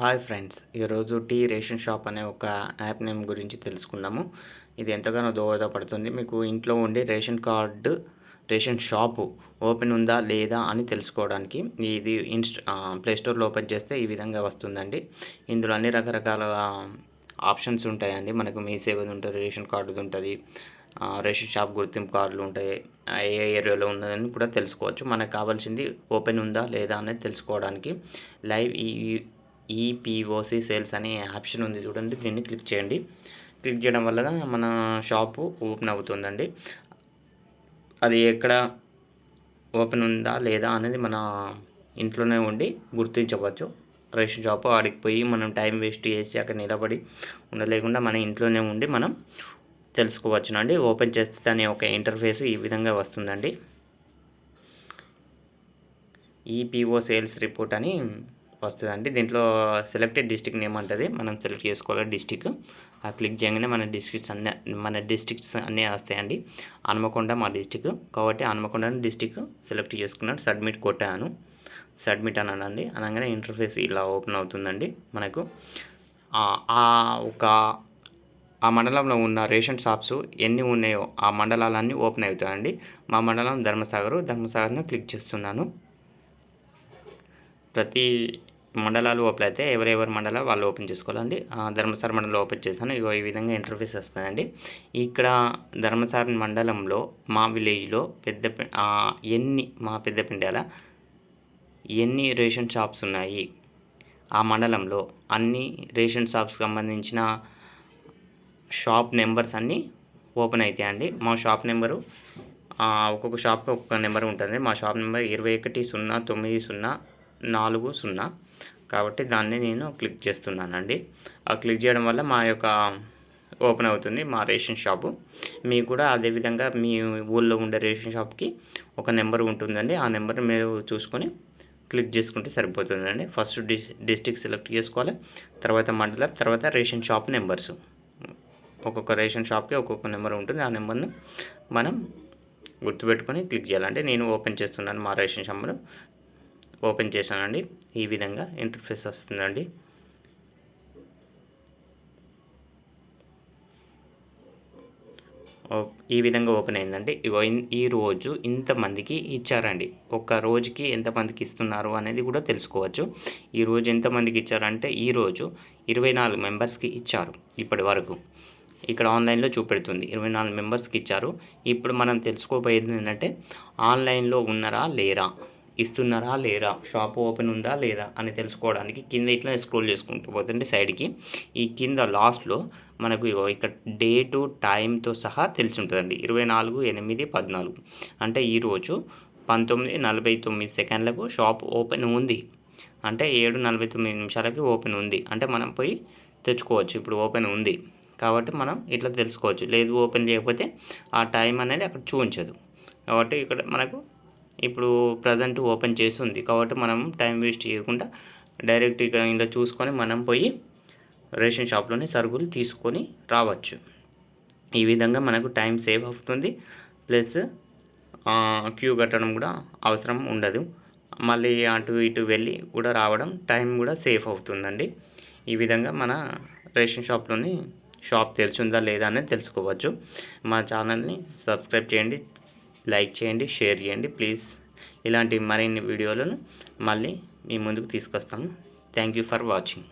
Hi friends. ఈరోజు T ration shop అనే ఒక యాప్ నేమ్ గురించి తెలుసుకున్నాము ఇది ఎంతగానో దోహదపడుతుంది. మీకు ఇంట్లో ఉండి ration card ration shop open ఉందా లేదా అని తెలుసుకోవడానికి ఇది ఇన్స్ట్ ప్లేస్టోర్లో ఓపెన్ చేస్తే ఈ విధంగా వస్తుందండి. ఇందులో అన్ని రకరకాల ఆప్షన్స్ ఉంటాయండి. మనకు మీ సేవది ఉంటుంది రేషన్ కార్డుది ఉంటుంది రేషన్ షాప్ గుర్తింపు కార్డులు ఉంటాయి ఏ ఏరియాలో ఉన్నదని కూడా తెలుసుకోవచ్చు. మనకు కావాల్సింది ఓపెన్ ఉందా లేదా అనేది తెలుసుకోవడానికి లైవ్ ఈ ఈపీఓసి సేల్స్ అనే ఆప్షన్ ఉంది చూడండి. దీన్ని క్లిక్ చేయండి. క్లిక్ చేయడం వల్ల మన షాపు ఓపెన్ అవుతుందండి. అది ఎక్కడ ఓపెన్ ఉందా లేదా అనేది మన ఇంట్లోనే ఉండి గుర్తించవచ్చు. రేషన్ షాప్ ఆడికి పోయి మనం టైం వేస్ట్ చేసి అక్కడ నిలబడి ఉండలేకుండా మన ఇంట్లోనే ఉండి మనం తెలుసుకోవచ్చునండి. ఓపెన్ చేస్తే దాని ఒక ఇంటర్ఫేస్ ఈ విధంగా వస్తుందండి. ఈపీఓ సేల్స్ రిపోర్ట్ అని వస్తుందండి దీంట్లో సెలెక్టెడ్ డిస్టిక్ నేమ్ అంటుంది. మనం సెలెక్ట్ చేసుకోవాలి డిస్టిక్ ఆ క్లిక్ చేయగానే మన డిస్ట్రిక్ట్స్ అన్నీ మన డిస్ట్రిక్ట్స్ అన్నీ వస్తాయండి. హనుమకొండ మా డిస్టిక్ కాబట్టి హనుమకొండ డిస్టిక్ సెలెక్ట్ చేసుకున్నాను సబ్మిట్ కొట్టాను. సబ్మిట్ అనండి. అనగానే ఇంటర్ఫేస్ ఇలా ఓపెన్ అవుతుందండి మనకు. ఆ ఒక ఆ మండలంలో ఉన్న రేషన్ షాప్స్ ఎన్ని ఉన్నాయో ఆ మండలాలన్నీ ఓపెన్ అవుతాయండి. మా మండలం ధర్మసాగర్. ధర్మసాగర్ను క్లిక్ చేస్తున్నాను. ప్రతి మండలాలు ఓపెన్ అయితే ఎవరెవరి మండలాలు వాళ్ళు ఓపెన్ చేసుకోవాలండి. ధర్మసార మండలం ఓపెన్ చేస్తాను. ఇగో ఈ విధంగా ఇంటర్ఫేస్ వస్తుందండి ఇక్కడ ధర్మసార మండలంలో మా విలేజ్లో పెద్ద ఎన్ని మా పెద్దపిండాల ఎన్ని రేషన్ షాప్స్ ఉన్నాయి? ఆ మండలంలో అన్ని రేషన్ షాప్స్ సంబంధించిన షాప్ నెంబర్స్ అన్నీ ఓపెన్ అవుతాయండి మా షాప్ నెంబరు ఒక్కొక్క షాప్కి ఒక్కొక్క నెంబర్ ఉంటుంది. మా షాప్ నెంబర్ ఇరవై ఒకటి సున్నా తొమ్మిది సున్నా నాలుగు సున్నా. కాబట్టి దాన్ని నేను క్లిక్ చేస్తున్నానండి. ఆ క్లిక్ చేయడం వల్ల మా యొక్క ఓపెన్ అవుతుంది మా రేషన్ షాపు. మీకు కూడా అదేవిధంగా మీ ఊళ్ళో ఉండే రేషన్ షాప్కి ఒక నెంబర్ ఉంటుందండి. ఆ నెంబర్ మీరు చూసుకొని క్లిక్ చేసుకుంటే సరిపోతుందండి. ఫస్ట్ డి డిస్టిక్ సెలెక్ట్ చేసుకోవాలి. తర్వాత మండలం తర్వాత రేషన్ షాప్ నెంబర్స్. ఒక్కొక్క రేషన్ షాప్కి ఒక్కొక్క నెంబర్ ఉంటుంది. ఆ నెంబర్ను మనం గుర్తుపెట్టుకొని క్లిక్ చేయాలంటే నేను ఓపెన్ చేస్తున్నాను మా రేషన్ షాప్లో ఓపెన్ చేశానండి. ఈ విధంగా ఇంటర్ఫేస్ వస్తుందండి. ఈ విధంగా ఓపెన్ అయిందండి. ఇగో ఈ రోజు ఇంతమందికి ఇచ్చారండి. ఒక రోజుకి ఎంతమందికి ఇస్తున్నారు అనేది కూడా తెలుసుకోవచ్చు. ఈ రోజు ఎంతమందికి ఇచ్చారంటే ఈరోజు ఇరవై నాలుగు మెంబర్స్కి ఇచ్చారు ఇప్పటి వరకు. ఇక్కడ ఆన్లైన్లో చూపెడుతుంది. ఇరవై నాలుగు మెంబర్స్కి ఇచ్చారు. ఇప్పుడు మనం తెలుసుకోబోయేది ఏంటంటే ఆన్లైన్లో ఉన్నారా లేరా? ఇస్తున్నారా లేరా షాప్ ఓపెన్ ఉందా లేదా అని తెలుసుకోవడానికి కింద ఇట్లా స్క్రోల్ చేసుకుంటూ పోతుంటే సైడ్కి ఈ కింద లాస్ట్లో మనకు ఇక్కడ డేటు టైంతో సహా తెలిసి ఉంటుందండి ఇరవై నాలుగు ఎనిమిది పద్నాలుగు. అంటే ఈరోజు పంతొమ్మిది నలభై తొమ్మిది సెకండ్లకు షాప్ ఓపెన్ ఉంది. అంటే ఏడు నలభై తొమ్మిది నిమిషాలకి ఓపెన్ ఉంది. అంటే మనం పోయి తెచ్చుకోవచ్చు. ఇప్పుడు ఓపెన్ ఉంది. కాబట్టి మనం ఇట్లా తెలుసుకోవచ్చు. లేదు ఓపెన్ చేయకపోతే ఆ టైం అనేది అక్కడ చూపించదు. కాబట్టి ఇక్కడ మనకు ఇప్పుడు ప్రజెంట్ ఓపెన్ చేసి ఉంది. కాబట్టి మనం టైం వేస్ట్ చేయకుండా డైరెక్ట్ ఇక్కడ ఇలా చూసుకొని మనం పోయి రేషన్ షాప్లోని సరుకులు తీసుకొని రావచ్చు. ఈ విధంగా మనకు టైం సేవ్ అవుతుంది. ప్లస్ క్యూ కట్టడం కూడా అవసరం ఉండదు. మళ్ళీ అటు ఇటు వెళ్ళి కూడా రావడం టైం కూడా సేఫ్ అవుతుందండి. ఈ విధంగా మన రేషన్ షాప్లోని షాప్ తెరిచిందా లేదా అనేది తెలుసుకోవచ్చు. మా ఛానల్ని సబ్స్క్రైబ్ చేయండి. లైక్ చేయండి షేర్ చేయండి. ప్లీజ్ ఇలాంటి మరిన్ని వీడియోలను మళ్ళీ మీ ముందుకు తీసుకొస్తాము థ్యాంక్ యూ ఫర్ వాచింగ్.